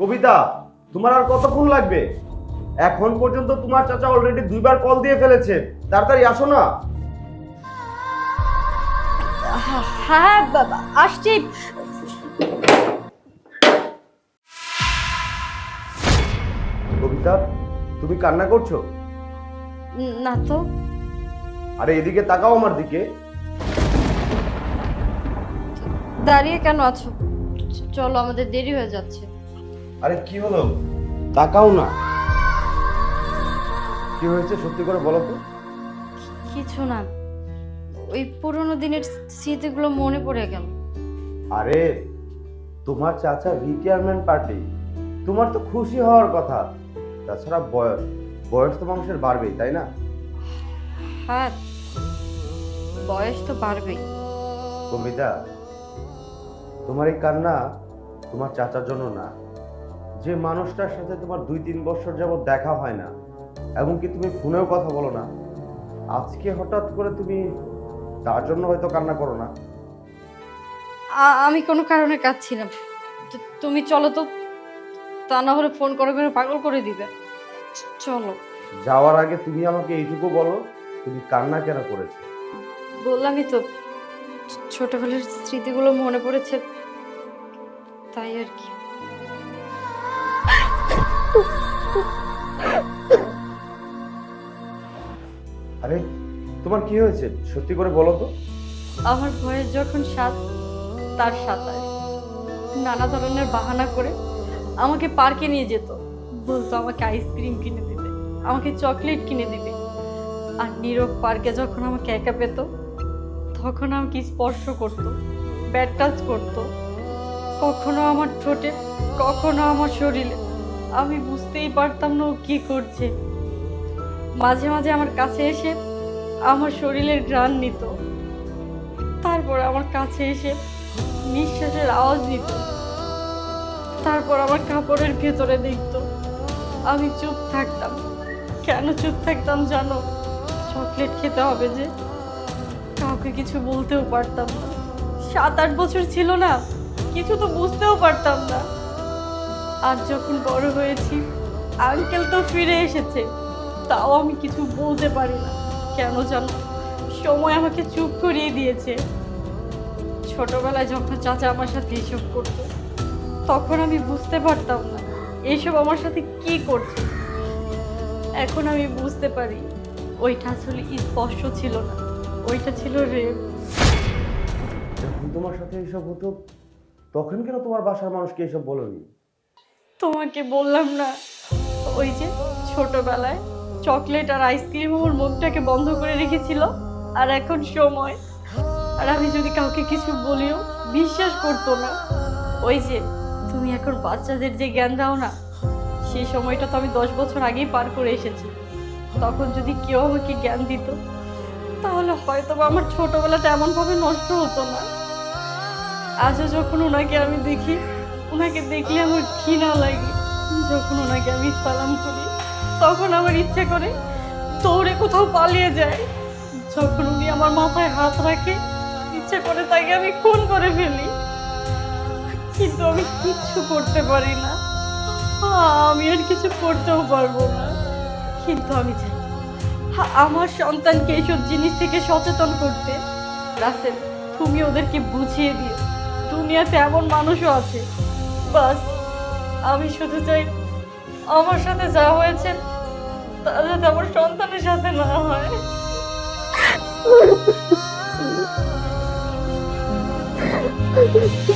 কবিতা তোমার আর কতক্ষণ লাগবে? এখন পর্যন্ত তোমার চাচা অলরেডি দুইবার কল দিয়ে ফেলেছে। তাড়াতাড়ি আসো না। হ্যাঁ, বাবা আসছি। কবিতা তুমি কান্না করছ? না তো। আরে এদিকে তাকাও আমার দিকে। দাঁড়িয়ে কেন আছো? চলো আমাদের দেরি হয়ে যাচ্ছে। আরে কি হলো? তাকাও না। কি হয়েছে সত্যি করে বলো তো। কিছু না। ওই পুরোনো দিনের স্মৃতিগুলো মনে পড়ে গেল। আরে তোমার চাচা রিটায়ারমেন্ট পার্টি তোমার তো খুশি হওয়ার কথা। তাছাড়া বয়স বয়স তো মানুষের বাড়বেই তাই না? হ্যাঁ বয়স তো বাড়বেই। কবিতা তোমার এই কান্না তোমার চাচার জন্য না। যে মানুষটার সাথে তোমার দুই তিন বছর যাবত দেখা হয় না এমনকি তুমি ফোনেও কথা বলো না আজকে হঠাৎ করে তুমি তার জন্য হয়তো কান্না করো না? আমি কোনো কারণে কাঁদছিলাম তু- তুমি চলো তো তা না হলে ফোন করে করে পাগল করে দিবে। চলো। যাওয়ার আগে তুমি আমাকে এইটুকু বলো তুমি কান্না কেন করেছ? বললামই তো ছোটবেলার স্মৃতিগুলো মনে পড়েছে তাই আর কি। আরে, তোমার কি হয়েছে? সত্যি করে বলো তো। আমার বয়স যখন সাত, তার সাতাশ নানা ধরনের বাহানা করে আমাকে পার্কে নিয়ে যেত। বলতো আমাকে আইসক্রিম কিনে দিবে আমাকে চকলেট কিনে দিবে আর নীরব পার্কে যখন আমাকে একা পেত, তখন আমাকে স্পর্শ করতো ব্যাট টাচ করতো। কখনো আমার ঠোঁটে, কখনো আমার শরীরে। আমি বুঝতেই পারতাম না ও কি করছে। মাঝে মাঝে আমার কাছে এসে আমার শরীরের ঘ্রাণ নিত। তারপর আমার কাছে এসে নিঃশ্বাসের আওয়াজ নিত। তারপর আমার কাপড়ের ভেতরে দেখতো। আমি চুপ থাকতাম। কেন চুপ থাকতাম জানো? চকলেট খেতে হবে যে। কাউকে কিছু বলতেও পারতাম না। সাত আট বছর ছিল না। কিছু তো বুঝতেও পারতাম না। আর যখন বড় হয়েছি আঙ্কেল তো ফিরে এসেছে। তাও আমি কিছু বলতে পারি না। কেন জানো? সময় আমাকে চুপ করিয়ে দিয়েছে। ছোটবেলায় যখন চাচা আমার সাথে এসব করতো, তখন আমি বুঝতে পারতাম না এইসব আমার সাথে কি করছে। এখন আমি বুঝতে পারি, ওইটা আসলে স্পষ্ট ছিল না। ওইটা ছিল রেপ। তোমার সাথে এইসব হতো, তখন কেন তোমার বাসার মানুষকে এসব বলনি? তোমাকে বললাম না। ওই যে ছোটবেলায় চকলেট আর আইসক্রিম ওর মুখটাকে বন্ধ করে রেখেছিল, আর এখন সময়। আর আমি যদি কাউকে কিছু বলিও, বিশ্বাস করতো না। ওই যে তুমি এখন বাচ্চাদের যে জ্ঞান দাও না, সেই সময়টা তো আমি দশ বছর আগেই পার করে এসেছি। তখন যদি কেউ আমাকে জ্ঞান দিত, তাহলে হয়তো আমার ছোটবেলাটা এমনভাবে নষ্ট হতো না। আজও যখন ওনাকে আমি দেখি ওনাকে দেখলে আমার ঘৃণা লাগে। যখন ওনাকে আমি সালাম করি, তখন আমার ইচ্ছে করে দৌড়ে কোথাও পালিয়ে যায়। যখন উনি আমার মাথায় হাত রাখে, ইচ্ছে করে তাকে আমি খুন করে ফেলি। কিন্তু আমি কিচ্ছু করতে পারি না। আমি আর কিছু করতেও পারব না। কিন্তু আমি চাই আমার সন্তানকে এইসব জিনিস থেকে সচেতন করতে। রাসেল, তুমি ওদেরকে বুঝিয়ে দিও। দুনিয়াতে এমন মানুষও আছে। বাস, আমি শুধু চাই আমার সাথে যা হয়েছে তা যাতে আমার সন্তানের সাথে না হয়।